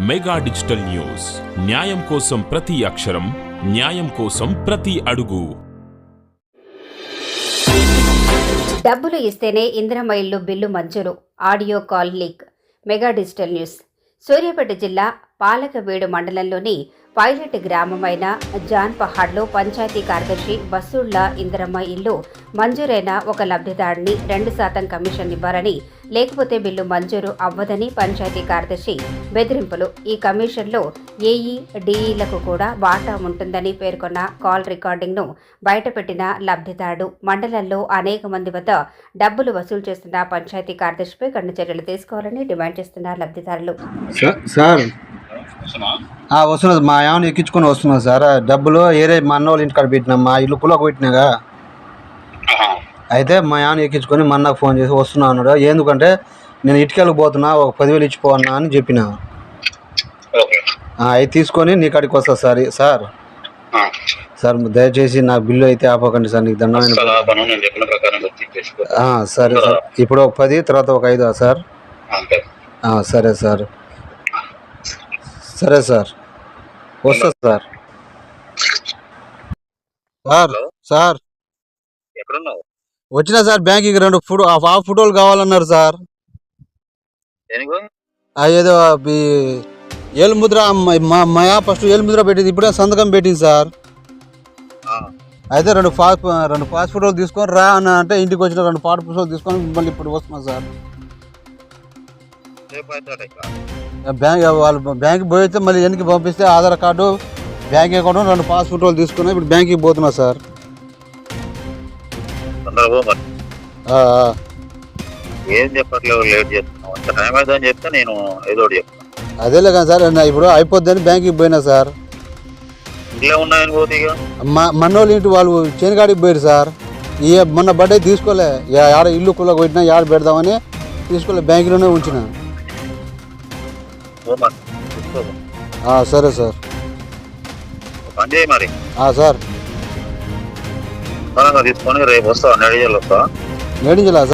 Mega digital news. న్యాయం కోసం ప్రతి అక్షరం న్యాయం కోసం ప్రతి అడుగు. డబ్బులు ఇస్తేనే ఇందిరమ్మ ఇల్లు బిల్లు మంజూరు. Audio call leak. Mega digital news. Suryapet జిల్లా పాలకవీడు మండలంలోని పైలట్ గ్రామమైన జాన్ పహాడ్లో పంచాయతీ కార్యదర్శి బస్సుళ్ళ ఇందిరమ్మ ఇల్లు మంజూరైన ఒక లబ్ధిదారుని రెండు శాతం కమిషన్ ఇవ్వాలని లేకపోతే బిల్లు మంజూరు అవ్వదని పంచాయతీ కార్యదర్శి బెదిరింపులు. ఈ కమిషన్లో ఏఈ డిఈలకు కూడా వాటా ఉంటుందని పేర్కొన్న కాల్ రికార్డింగ్ను బయటపెట్టిన లబ్ధిదారుడు. మండలంలో అనేక మంది వద్ద డబ్బులు వసూలు చేస్తున్న పంచాయతీ కార్యదర్శిపై కన్ను చర్యలు తీసుకోవాలని డిమాండ్ చేస్తున్నారు లబ్ధిదారులు. సార్- వస్తున్నది మా ఏమైనా ఎక్కించుకొని వస్తున్నా సార్. డబ్బులు ఏరే మా అన్న వాళ్ళ ఇంటికాడ పెట్టినా మా ఇల్లు కులకు పెట్టినాగా. అయితే మా ఏమైనా ఎక్కించుకొని మా అన్నకు ఫోన్ చేసి వస్తున్నా అన్నాడు. ఎందుకంటే నేను ఇటుకెళ్ళకి పోతున్నా ఒక పదివేలు ఇచ్చిపోవన్నా అని చెప్పిన. అవి తీసుకొని నీ కాడికి వస్తా సార్ సార్. సార్ దయచేసి నా బిల్లు అయితే ఆపకండి సార్ నీకు దండమైన సరే సార్. ఇప్పుడు ఒక పది తర్వాత ఒక ఐదు సార్. సరే సార్. సరే సార్. వస్తా సార్. Sir sir. ఎక్కడున్నావు? వచ్చిన సార్ బ్యాంకింగ్ రెండు ఫోటో ఆ ఫోటోలు కావాలన్నారు సార్. ఏదో ఏలుముద్ర మయా ఫస్ట్ ఏలుముద్ర పెట్టింది ఇప్పుడే సంతకం పెట్టింది సార్. అయితే రెండు పాస్ రెండు పాస్ ఫోటోలు తీసుకొని రా అని అంటే ఇంటికి వచ్చిన రెండు పాట పుస్తకాలు తీసుకొని మళ్ళీ ఇప్పుడు వస్తున్నా సార్. బ్యాంక్ వాళ్ళు బ్యాంక్కి పోయితే మళ్ళీ వెనక్కి పంపిస్తే ఆధార్ కార్డు బ్యాంక్ అకౌంట్ రెండు పాస్ ఫోటోలు తీసుకున్నా ఇప్పుడు బ్యాంక్కి పోతున్నా సార్. ఏం లేట్ చేస్తున్నావు. చెప్తే నేను ఏదో ఒకటి చెప్తాను అదేలే కానీ సార్ ఇప్పుడు అయిపోద్దని బ్యాంక్కి పోయినా సార్. ఇంట్లో ఉన్నాయని పోతే ఇక? మా మనోళ్ళు ఇంటి వాళ్ళు చేనుగాడికి పోయారు సార్. ఈ మొన్న బర్త్డే తీసుకోలే. యాడ ఇల్లు కుళ్ళ కొట్టినా యాడ పెడదామని తీసుకోలే. బ్యాంకులోనే ఉంచిన. సరే సార్. ఒక పని చేయి మరి? ఆ, సార్. తీసుకొని రేపు వస్తావా నెడిజల్ నేడించలా సార్